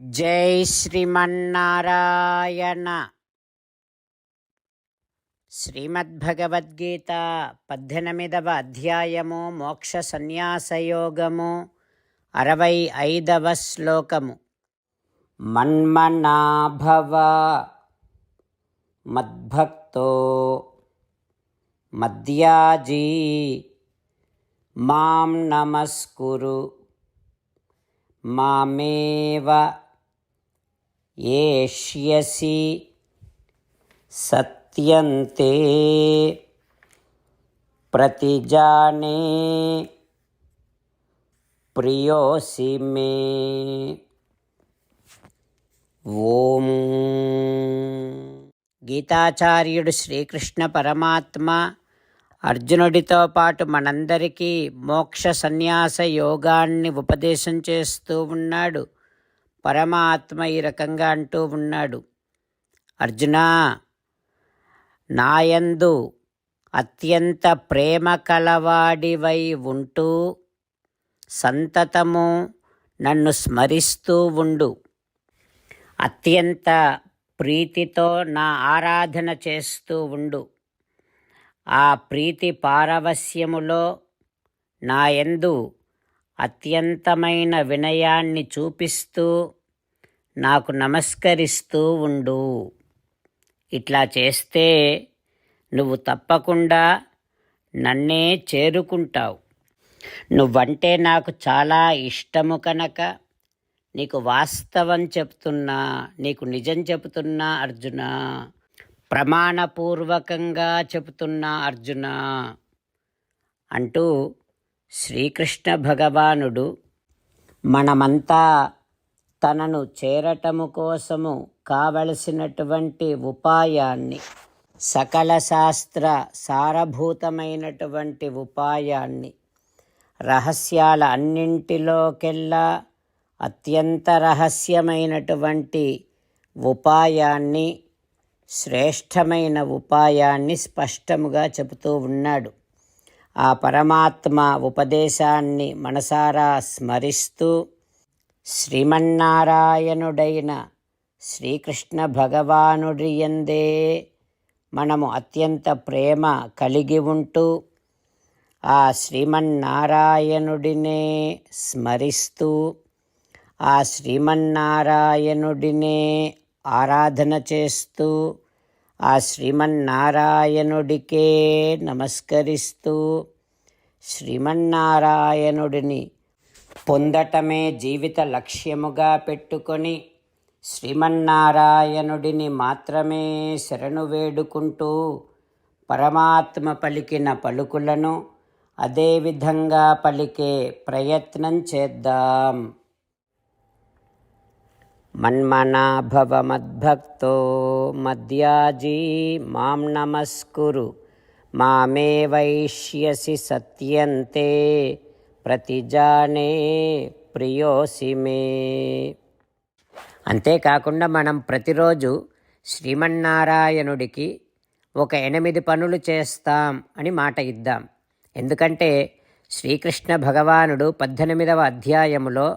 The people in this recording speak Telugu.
జై శ్రీమన్నారాయణ. శ్రీమద్భగవద్గీత పద్దెనిమిదవ అధ్యాయము మోక్ష సన్యాసయోగము అరవై ఐదవ శ్లోకము. మన్మనాభవ మద్భక్తో మద్యాజీ మాం నమస్కురు. మామేవ ఏష్యసి సత్యంతే ప్రతిజానే ప్రియోసి మే. ఓం. గీతాచార్యుడు శ్రీకృష్ణ పరమాత్మ అర్జునుడితో పాటు మనందరికీ మోక్ష సన్యాస యోగాన్ని ఉపదేశం చేస్తూ ఉన్నాడు. పరమాత్మ ఈ రకంగా అంటూ ఉన్నాడు. అర్జున నాయందు అత్యంత ప్రేమ కలవాడివై ఉంటూ సంతతము నన్ను స్మరిస్తూ ఉండు. అత్యంత ప్రీతితో నా ఆరాధన చేస్తూ ఉండు. ఆ ప్రీతి పారవస్యములో నాయందు అత్యంతమైన వినయాన్ని చూపిస్తూ నాకు నమస్కరిస్తూ ఉండు. ఇట్లా చేస్తే నువ్వు తప్పకుండా నన్నే చేరుకుంటావు. నువ్వంటే నాకు చాలా ఇష్టము కనుక నీకు వాస్తవం చెప్తున్నా నీకు నిజం చెప్తున్నా అర్జున. ప్రమాణపూర్వకంగా చెబుతున్నా అర్జున. అంటూ శ్రీకృష్ణ భగవానుడు మనమంతా తనను చేరటము కోసము కావలసినటువంటి ఉపాయాన్ని సకల శాస్త్ర సారభూతమైనటువంటి ఉపాయాన్ని రహస్యాల అన్నింటిలోకెల్లా అత్యంత రహస్యమైనటువంటి ఉపాయాన్ని శ్రేష్టమైన ఉపాయాన్ని స్పష్టముగా చెబుతూ ఉన్నాడు. ఆ పరమాత్మ ఉపదేశాన్ని మనసారా స్మరిస్తూ శ్రీమన్నారాయణుడైన శ్రీకృష్ణ భగవానుడి ఎందే మనము అత్యంత ప్రేమ కలిగి ఉంటూ ఆ శ్రీమన్నారాయణుడినే స్మరిస్తూ ఆ శ్రీమన్నారాయణుడినే ఆరాధన చేస్తూ ఆ శ్రీమన్నారాయణుడికే నమస్కరిస్తూ శ్రీమన్నారాయణుడిని పొందటమే జీవిత లక్ష్యముగా పెట్టుకొని శ్రీమన్నారాయణుడిని మాత్రమే శరణు వేడుకుంటూ పరమాత్మ పలికిన పలుకులను అదేవిధంగా పలికే ప్రయత్నం చేద్దాం. మన్మనాభవ మద్భక్తో మద్యాజీ మాం నమస్కురు. మామే వైష్యసి సత్యంతే ప్రతిజానే ప్రియోసి మే. అంతేకాకుండా మనం ప్రతిరోజు శ్రీమన్నారాయణుడికి ఒక ఎనిమిది పనులు చేస్తాం అని మాట ఇద్దాం. ఎందుకంటే శ్రీకృష్ణ భగవానుడు పద్దెనిమిదవ అధ్యాయములో